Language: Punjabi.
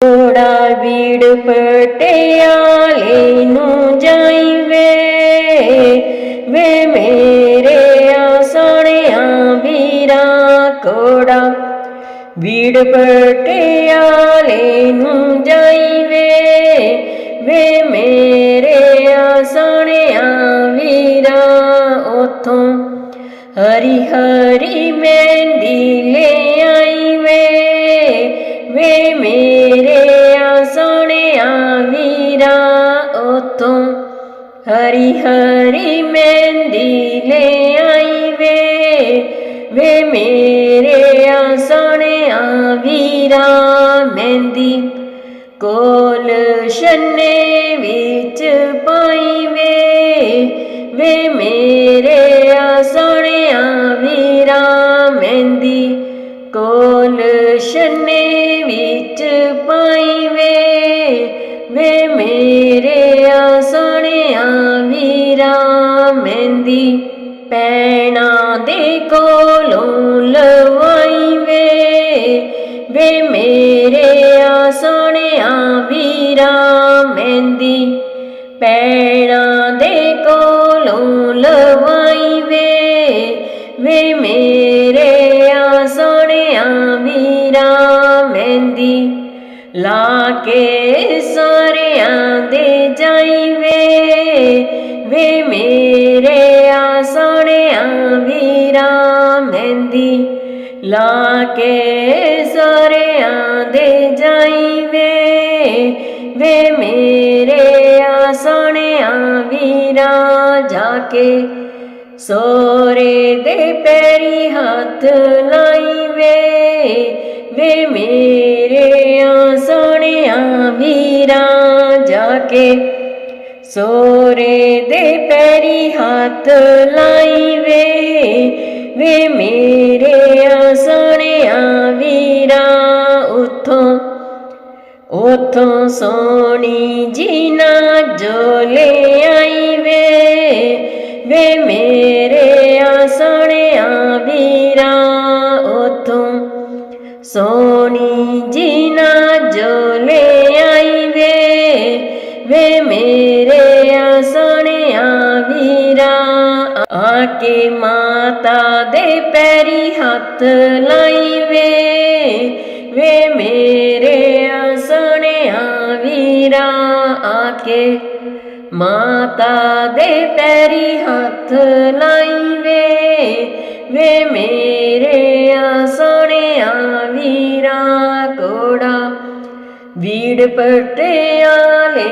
ਕੋੜਾ ਵੀੜ ਪਟਿਆਲੇ ਨੂੰ ਜਾਈ ਵੇ ਵੇ ਮੇਰੇ ਆ ਸੋਹਣਿਆ ਵੀਰਾ ਕੋੜਾ। ਵੀੜ ਪਟਿਆਲੇ ਨੂੰ ਜਾਈ ਵੇ ਮੇਰੇ ਆ ਸੋਹਣਿਆ ਵੀਰਾ ਉਥੋਂ। ਹਰੀ ਹਰੀ ਮਹਿੰਦੀ ਲੈ ਆਈ ਵੇ ਵੇ ਹਰੀ ਹਰੀ ਮਹਿੰਦੀ ਲੈ ਆਈ ਵੇ ਵੇ ਮੇਰੇ ਆ ਸੋਹਣਿਆ ਵੀਰਾ ਮਹਿੰਦੀ, ਕੋਲ ਛੰਨੇ ਵਿੱਚ ਪਾਈ ਵੇ ਵੇ ਮੇਰੇ ਆ ਸੋਹਣਿਆ ਵੀਰਾ ਮਹਿੰਦੀ, ਕੋਲ ਛੰਨੇ ਵਿੱਚ ਪਾਈ ਵੇ ਵੇ ਸੋਹਣਿਆ ਵੀਰਾ, ਮਹਿੰਦੀ ਪੈਣਾ ਦੇ ਕੋਲੋਂ ਲਵਾਈ ਵੇ ਵੇ ਮੇਰੇ ਆ ਸੋਹਣਿਆ ਵੀਰਾ, ਮਹਿੰਦੀ ਪੈਣਾ ਦੇ ਕੋਲੋਂ ਲਵਾਈ ਵੇ ਵੇ ਮੇਰੇ ਆ ਸੋਹਣਿਆ ਵੀਰਾ, ਮਹਿੰਦੀ ਲਾ ਕੇ ਸਾਰਿਆਂ ਦੇ ਜਾਈ ਵੇ ਵੇ ਮੇਰੇ ਆ ਸੋਹਣਿਆ ਵੀਰਾ ਮਹਿੰਦੀ। ਲਾ ਕੇ ਸਾਰਿਆਂ ਦੇ ਜਾਈ ਵੇ ਵੇ ਮੇਰੇ ਆ ਸੋਹਣਿਆ ਵੀਰਾ ਜਾ ਕੇ ਸੋਰੇ ਦੇ ਪੈਰੀ ਹੱਥ ਲਾਈ ਵੇ ਵੇ ਮੇਰੇ ਕੇ ਸੋਰੇ ਦੇ ਪੈਰੀ ਹੱਥ ਲਾਈ ਵੇ ਵੇ ਮੇਰੇ ਆ ਸੋਹਣਿਆ ਵੀਰਾ ਉਥੋਂ ਉਥੋਂ ਸੋਹਣੀ ਜੀਨਾ ਜੋ ਲੈ ਆਈ ਵੇ ਵੇ ਮੇਰੇ ਆ ਸੋਹਣਿਆ ਵੀਰਾ ਉਥੋਂ, ਸੋਹਣੀ ਜੀ ਆ ਕੇ ਮਾਤਾ ਦੇ ਪੈਰੀ ਹੱਥ ਲਾਈ ਵੇ ਵੇ ਮੇਰੇ ਆ ਸੋਹਣਿਆ ਵੀਰਾ ਆ ਕੇ ਮਾਤਾ ਦੇ ਪੈਰੀ ਹੱਥ ਲਾਈ ਵੇ ਵੇ ਮੇਰੇ ਆ ਸੋਹਣਿਆ ਵੀਰਾ ਕੋੜਾ ਵੀੜ ਪਟਿਆਲੇ